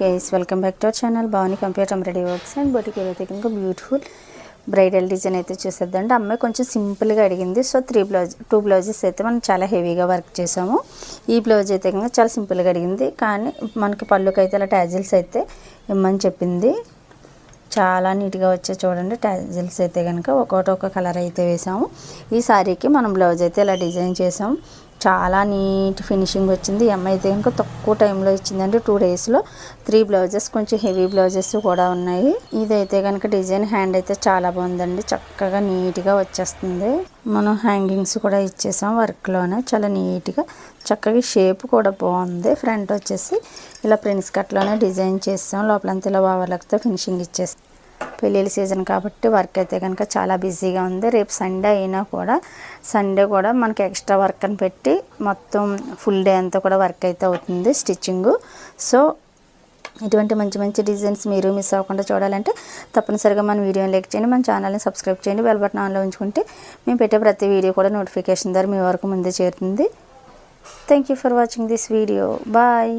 Guys welcome back to our channel Bhavani computer ready works and బొటికి అయితే ఇంకా beautiful bridal design అయితే చూసేద్దండి అమ్మాయి కొంచెం సింపుల్గా అడిగింది. So three blouse two blouses అయితే మనం చాలా హెవీగా వర్క్ చేసాము. ఈ బ్లౌజ్ అయితే కనుక చాలా సింపుల్గా అడిగింది. కానీ మనకి పళ్ళుకి అయితే ఇలా ట్యాజిల్స్ అయితే ఇమ్మని చెప్పింది. చాలా నీట్గా వచ్చే చూడండి. ట్యాజిల్స్ అయితే కనుక ఒక్కొక్కటి ఒక కలర్ అయితే వేసాము. ఈ శారీకి మనం బ్లౌజ్ అయితే ఇలా డిజైన్ చేసాము చాలా నీట్ ఫినిషింగ్ వచ్చింది. ఈ అమ్మాయి అయితే ఇంకా తక్కువ టైంలో ఇచ్చిందండి. టూ డేస్లో త్రీ బ్లౌజెస్ కొంచెం హెవీ బ్లౌజెస్ కూడా ఉన్నాయి. ఇదైతే కనుక డిజైన్ హ్యాండ్ అయితే చాలా బాగుందండి. చక్కగా నీట్గా వచ్చేస్తుంది. మనం హ్యాంగింగ్స్ కూడా ఇచ్చేసాం వర్క్లోనే చాలా నీట్గా చక్కగా షేప్ కూడా బాగుంది. ఫ్రంట్ వచ్చేసి ఇలా ప్రిన్స్ కట్లోనే డిజైన్ చేసాం. లోపలంతా ఇలా ఓవర్లక్తో ఫినిషింగ్ ఇచ్చేస్తాం పెళ్ళిళ్ళ సీజన్ కాబట్టి వర్క్ అయితే కనుక చాలా బిజీగా ఉంది. రేపు సండే అయినా కూడా సండే కూడా మనకి ఎక్స్ట్రా వర్క్ అని పెట్టి మొత్తం ఫుల్ డే అంతా కూడా వర్క్ అయితే అవుతుంది స్టిచ్చింగ్. సో ఇటువంటి మంచి మంచి డిజైన్స్ మీరు మిస్ అవ్వకుండా చూడాలంటే తప్పనిసరిగా మన వీడియోని లైక్ చేయండి మన ఛానల్ని సబ్స్క్రైబ్ చేయండి బెల్ బటన్ ఆన్లో ఉంచుకుంటే మేము పెట్టే ప్రతి వీడియో కూడా నోటిఫికేషన్ ద్వారా మీ వరకు ముందే చేరుతుంది. Thank you for watching this video bye